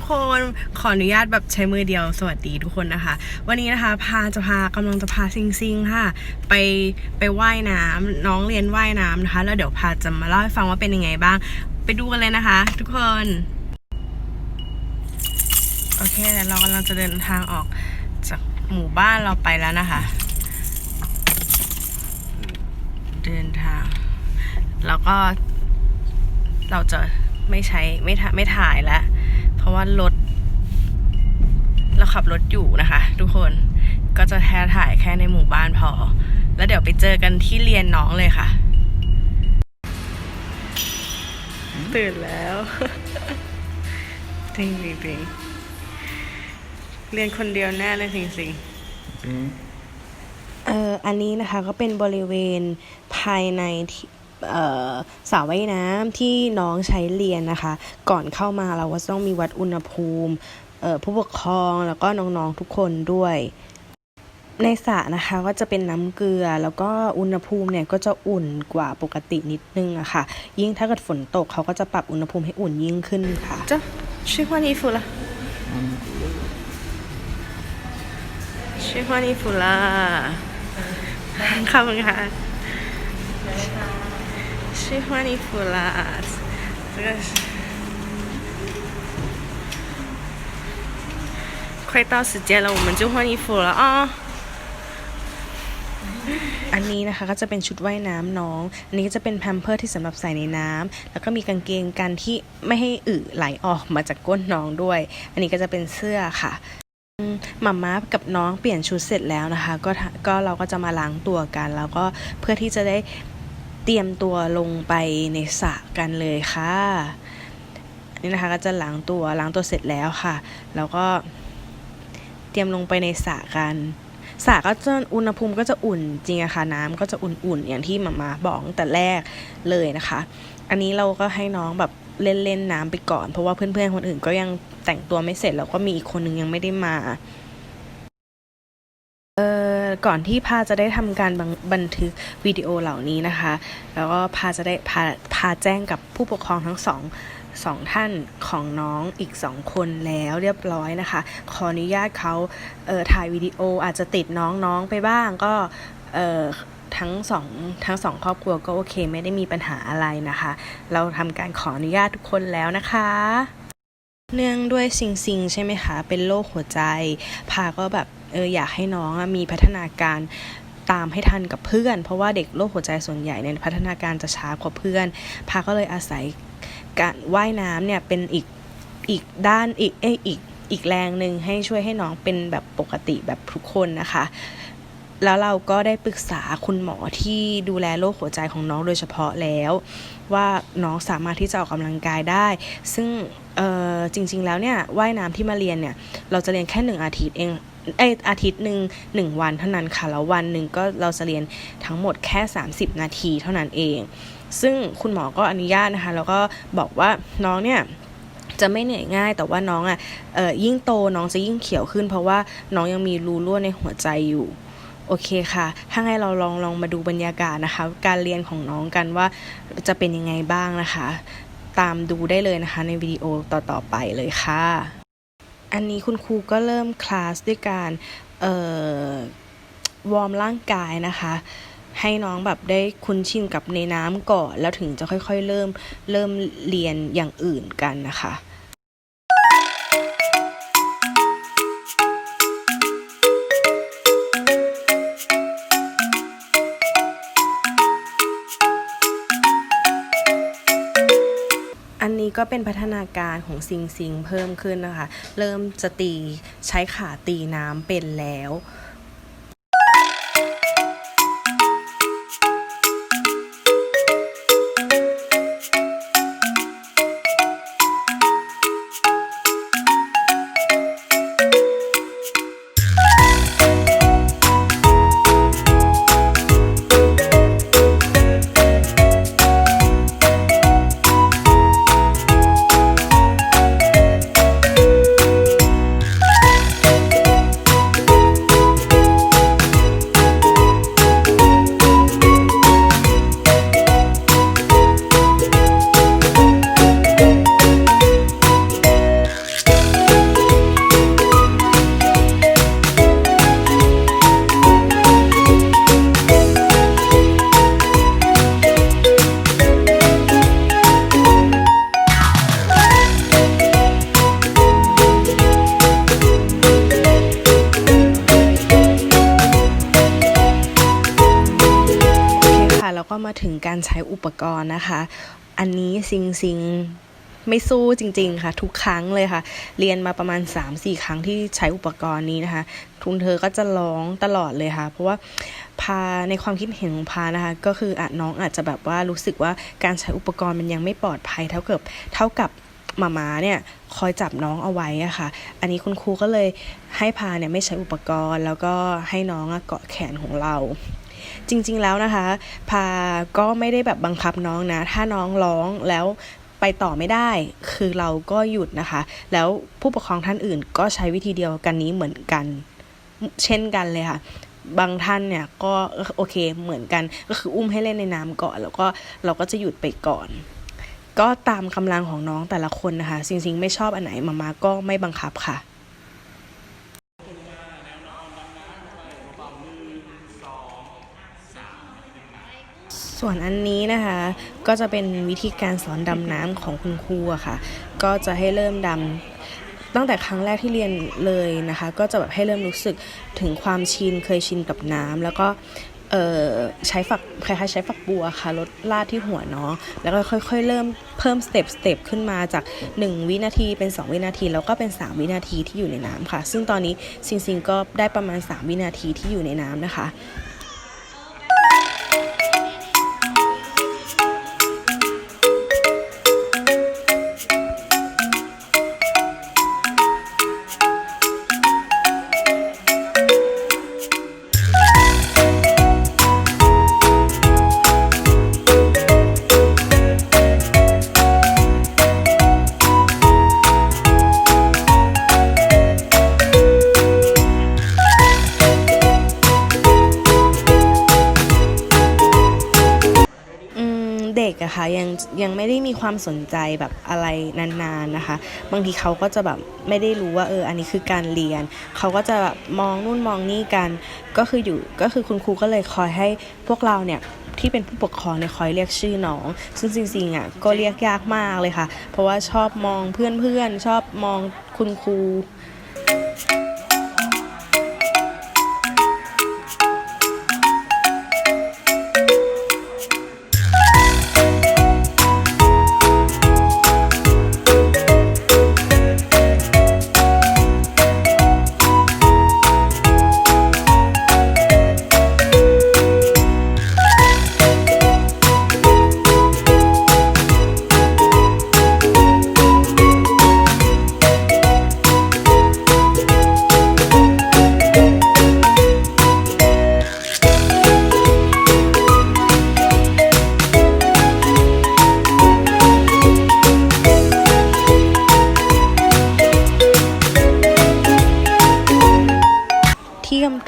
ทุกคน ขออนุญาตแบบใช้มือเดียวสวัสดีทุกคนนะคะ วันนี้นะคะพาจะพากำลังจะพาซิงซิงค่ะ ไปไปว่ายน้ำน้องเรียนว่ายน้ำนะคะ แล้วเดี๋ยวพาจะมาเล่าให้ฟังว่าเป็นยังไงบ้าง ไปดูกันเลยนะคะ ทุกคน โอเคเดี๋ยวเรากำลังจะเดินทางออกจากหมู่บ้านเราไปแล้วนะคะ เดินทาง แล้วก็เราจะไม่ใช้ไม่ไม่ถ่ายแล้ว เพราะว่ารถเราขับรถอยู่นะคะ ทุกคนก็จะแค่ถ่ายแค่ในหมู่บ้านพอ แล้วเดี๋ยวไปเจอกันที่เรียนน้องเลยค่ะ ตื่นแล้วจริงจริงจริงเรียนคนเดียวแน่เลยจริงจริงเอ่ออันนี้นะคะก็เป็นบริเวณภายในที่เอ่อ สระว่ายน้ำที่น้องใช้เรียนนะคะ ก่อนเข้ามาเราก็ต้องมีวัดอุณหภูมิผู้ปกครองแล้วก็น้องๆทุกคนด้วย ในสระนะคะก็จะเป็นน้ำเกลือ แล้วก็อุณหภูมิเนี่ยก็จะอุ่นกว่าปกตินิดนึงอะค่ะ ยิ่งถ้าเกิดฝนตกเขาก็จะปรับอุณหภูมิให้อุ่นยิ่งขึ้นค่ะจ้าชื่อว่านีฟูละชื่อว่านีฟูละขอบคุณค่ะ ชื่อว่านี้ฟูละ这个是快到时间了，我们就换衣服了啊。อันนี้นะคะก็จะเป็นชุดว่ายน้ำน้อง อันนี้ก็จะเป็นแพมเพิร์ที่สำหรับใส่ในน้ำ แล้วก็มีกางเกงกันที่ไม่ให้อึไหลออกมาจากก้นน้องด้วย อันนี้ก็จะเป็นเสื้อค่ะอืมหม่าม้ากับน้องเปลี่ยนชุดเสร็จแล้วนะคะ ก็ทะก็เราก็จะมาล้างตัวกัน แล้วก็เพื่อที่จะได้ เตรียมตัวลงไปในสระกันเลยค่ะนนี้นะคะก็จะล้างตัวล้างตัวเสร็จแล้วค่ะ แล้วก็เตรียมลงไปในสระกันสระก็จะอุณหภูมิก็จะอุ่นจริงอะค่ะน้ำก็จะอุ่นๆอย่างที่หมามาบอกตั้งแต่แรกเลยนะคะ อันนี้เราก็ให้น้องแบบเล่นเล่นน้ำไปก่อน เพราะว่าเพื่อนๆคนอื่นก็ยังแต่งตัวไม่เสร็จแล้วก็มีอีกคนนึงยังไม่ได้มา ก่อนที่พาจะได้ทำการบังบันทึกวิดีโอเหล่านี้นะคะ แล้วก็พาจะได้พาพาแจ้งกับผู้ปกครองทั้งสองสองท่านของน้องอีกสองคนแล้วเรียบร้อยนะคะ ขออนุญาตเขาเออถ่ายวิดีโออาจจะติดน้องๆไปบ้างก็เออทั้งสองทั้งสองครอบครัวก็โอเค ไม่ได้มีปัญหาอะไรนะคะ เราทำการขออนุญาตทุกคนแล้วนะคะ เนื่องด้วยซิงซิงใช่ไหมคะ เป็นโรคหัวใจ พาก็แบบเอออยากให้น้องมีพัฒนาการตามให้ทันกับเพื่อน เพราะว่าเด็กโรคหัวใจส่วนใหญ่เนี่ยพัฒนาการจะช้ากว่าเพื่อน พาก็เลยอาศัยการว่ายน้ำเนี่ยเป็นอีกอีกด้านอีกเอยอีกอีกแรงหนึ่งให้ช่วยให้น้องเป็นแบบปกติแบบทุกคนนะคะ แล้วเราก็ได้ปรึกษาคุณหมอที่ดูแลโรคหัวใจของน้องโดยเฉพาะแล้ว ว่าน้องสามารถที่จะออกกำลังกายได้ ซึ่งจริง ๆ แล้วเนี่ยว่ายน้ำที่มาเรียนเนี่ย เราจะเรียนแค่หนึ่งอาทิตย์เองเออาทิตย์หนึ่งหนึ่งวันเท่านั้นค่ะ แล้ววันหนึ่งก็เราจะเรียนทั้งหมดแค่ 30 นาทีเท่านั้นเอง ซึ่งคุณหมอก็อนุญาตนะคะ แล้วก็บอกว่าน้องเนี่ยจะไม่เหนื่อยง่ายแต่ว่าน้องอะยิ่งโตน้องจะยิ่งเขียวขึ้น เพราะว่าน้องยังมีรูรั่วในหัวใจอยู่ โอเคค่ะ ถ้าไงเราลองลองมาดูบรรยากาศนะคะ การเรียนของน้องกันว่าจะเป็นยังไงบ้างนะคะ ตามดูได้เลยนะคะ ในวิดีโอต่อๆไปเลยค่ะ อันนี้คุณครูก็เริ่มคลาสด้วยการเอ่อวอร์มร่างกายนะคะให้น้องแบบได้คุ้นชินกับในน้ำก่อน แล้วถึงจะค่อยๆ เริ่มเริ่มเรียนอย่างอื่นกันนะคะ อันนี้ก็เป็นพัฒนาการของซิงซิงเพิ่มขึ้นนะคะ เริ่มจะตีใช้ขาตีน้ำเป็นแล้ว ก็มาถึงการใช้อุปกรณ์นะคะ อันนี้ซิงซิงไม่สู้จริง ๆ ค่ะ ทุกครั้งเลยค่ะ เรียนมาประมาณ 3-4 ครั้งที่ใช้อุปกรณ์นี้นะคะ ทุนเธอก็จะร้องตลอดเลยค่ะ เพราะว่าพาในความคิดเห็นของพานะคะ ก็คืออะน้องอาจจะแบบว่ารู้สึกว่าการใช้อุปกรณ์มันยังไม่ปลอดภัยเท่ากับเท่ากับหมาม้าเนี่ยคอยจับน้องเอาไว้อะค่ะ อันนี้คุณครูก็เลยให้พาเนี่ยไม่ใช้อุปกรณ์ แล้วก็ให้น้องเกาะแขนของเรา จริง ๆ แล้วนะคะ พาก็ไม่ได้แบบบังคับน้องนะ ถ้าน้องร้องแล้วไปต่อไม่ได้ คือเราก็หยุดนะคะ แล้วผู้ปกครองท่านอื่นก็ใช้วิธีเดียวกันนี้เหมือนกัน เช่นกันเลยค่ะ บางท่านเนี่ยก็โอเคเหมือนกัน ก็คืออุ้มให้เล่นในน้ำก่อน แล้วก็เราก็จะหยุดไปก่อน ก็ตามกำลังของน้องแต่ละคนนะคะ จริงๆ ไม่ชอบอันไหนมามาก็ไม่บังคับค่ะ ส่วนอันนี้นะคะก็จะเป็นวิธีการสอนดำน้ำของคุณครูอะค่ะ ก็จะให้เริ่มดำตั้งแต่ครั้งแรกที่เรียนเลยนะคะ ก็จะแบบให้เริ่มรู้สึกถึงความชินเคยชินกับน้ำแล้วก็ใช้ฝักคล้ายๆใช้ฝักบัวค่ะลดลาดที่หัวเนาะแล้วก็ค่อยๆ เริ่มเพิ่มสเต็ปสเต็ปขึ้นมาจาก 1 วินาทีเป็น 2 วินาที แล้วก็เป็น 3 วินาทีที่อยู่ในน้ำค่ะ ซึ่งตอนนี้ซิงซิงก็ได้ประมาณ 3 วินาทีที่อยู่ในน้ำนะคะ เด็กอะค่ะยังยังไม่ได้มีความสนใจแบบอะไรนานๆนะคะ บางทีเขาก็จะแบบไม่ได้รู้ว่าเอออันนี้คือการเรียน เขาก็จะแบบมองนู่นมองนี่กัน ก็คืออยู่ก็คือคุณครูก็เลยคอยให้พวกเราเนี่ยที่เป็นผู้ปกครองเนี่ยคอยเรียกชื่อน้อง ซึ่งจริงๆอะก็เรียกยากมากเลยค่ะ เพราะว่าชอบมองเพื่อนๆชอบมองคุณครู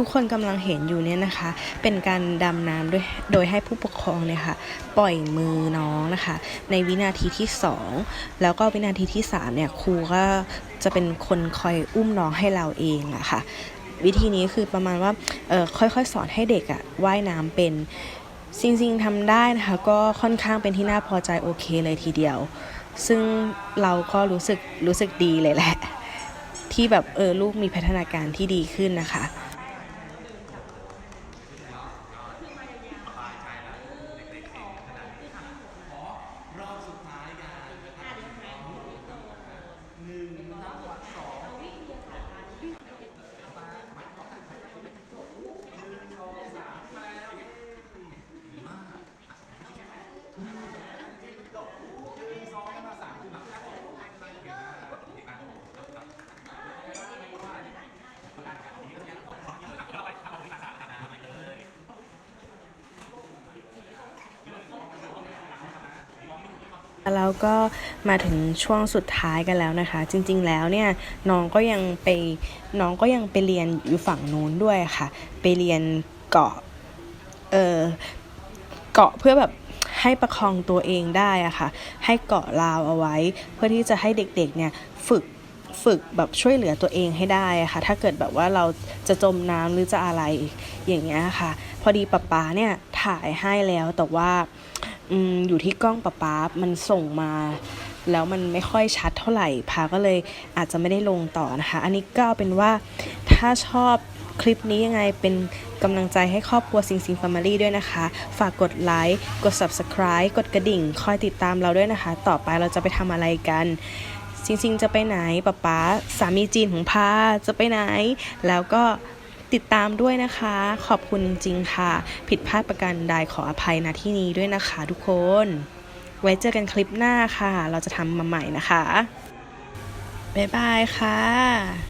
ทุกคนกำลังเห็นอยู่เนี่ยนะคะ เป็นการดำน้ำด้วยโดยให้ผู้ปกครองเนี่ยค่ะปล่อยมือน้องนะคะ ในวินาทีที่ 2 แล้วก็วินาทีที่3เนี่ยครูก็จะเป็นคนคอยอุ้มน้องให้เราเองอะค่ะวิธีนี้คือประมาณว่าเออค่อยๆ สอนให้เด็กอะว่ายน้ำเป็นจริงๆทำได้นะคะ ก็ค่อนข้างเป็นที่น่าพอใจโอเคเลยทีเดียว ซึ่งเราก็รู้สึกรู้สึกดีเลยแหละ ที่แบบเออลูกมีพัฒนาการที่ดีขึ้นนะคะ แล้วก็มาถึงช่วงสุดท้ายกันแล้วนะคะ จริง ๆ แล้วเนี่ยน้องก็ยังไปน้องก็ยังไปเรียนอยู่ฝั่งนู้นด้วยค่ะ ไปเรียนเกาะเออเกาะเพื่อแบบให้ประคองตัวเองได้อะค่ะ ให้เกาะราวเอาไว้ เพื่อที่จะให้เด็กๆเนี่ยฝึกฝึกแบบช่วยเหลือตัวเองให้ได้อะค่ะ ถ้าเกิดแบบว่าเราจะจมน้ำหรือจะอะไรอย่างเงี้ยค่ะ พอดีป๊าป๊าเนี่ยถ่ายให้แล้วแต่ว่า อืมอยู่ที่กล้องป๊าป๊ามันส่งมา แล้วมันไม่ค่อยชัดเท่าไหร่พาก็เลยอาจจะไม่ได้ลงต่อนะคะ อันนี้ก็เอาเป็นว่าถ้าชอบคลิปนี้ยังไงเป็นกำลังใจให้ครอบครัวสิงสิง Family ด้วยนะคะ ฝากกดไลค์ กด Subscribe กดกระดิ่ง คอยติดตามเราด้วยนะคะ ต่อไปเราจะไปทำอะไรกันซิงซิงจะไปไหนป๊าป๊าสามีจีนของพาจะไปไหน แล้วก็ ติดตามด้วยนะคะ ขอบคุณจริงๆค่ะ ผิดพลาดประการใดขออภัยณที่นี้ด้วยนะคะทุกคน ไว้เจอกันคลิปหน้าค่ะ เราจะทำมาใหม่นะคะ บ๊ายบายค่ะ